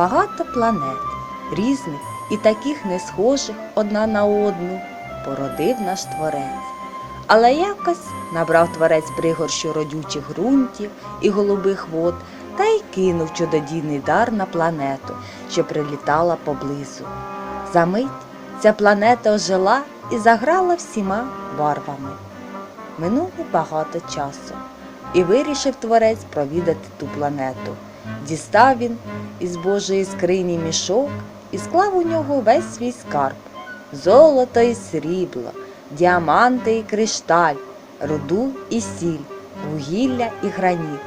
Багато планет, різних і таких не схожих одна на одну, породив наш творець. Але якось набрав творець пригорщу родючих ґрунтів і голубих вод та й кинув чудодійний дар на планету, що прилітала поблизу. Замить ця планета ожила і заграла всіма барвами. Минуло багато часу, і вирішив творець провідати ту планету. Дістав він із Божої скрині мішок і склав у нього весь свій скарб золото і срібло, діаманти і кришталь, руду і сіль, вугілля і граніт.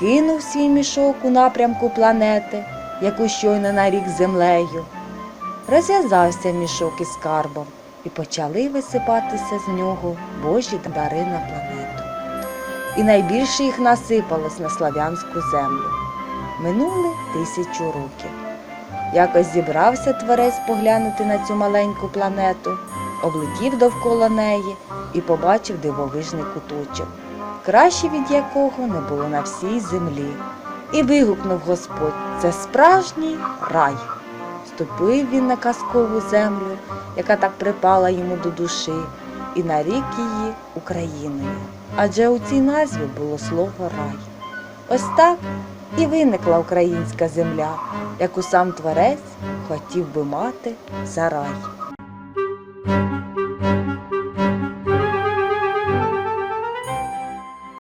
Кинув свій мішок у напрямку планети, яку щойно нарік землею. Розв'язався мішок із скарбом, і почали висипатися з нього божі дари на планету. І найбільше їх насипалось на слав'янську землю. Минули тисячу років. Якось зібрався творець поглянути на цю маленьку планету, облетів довкола неї і побачив дивовижний куточок, краще від якого не було на всій землі. І вигукнув Господь: це справжній рай. Ступив він на казкову землю, яка так припала йому до душі, і нарік її Україною. Адже у цій назві було слово рай. Ось так і виникла українська земля, яку сам творець хотів би мати за рай.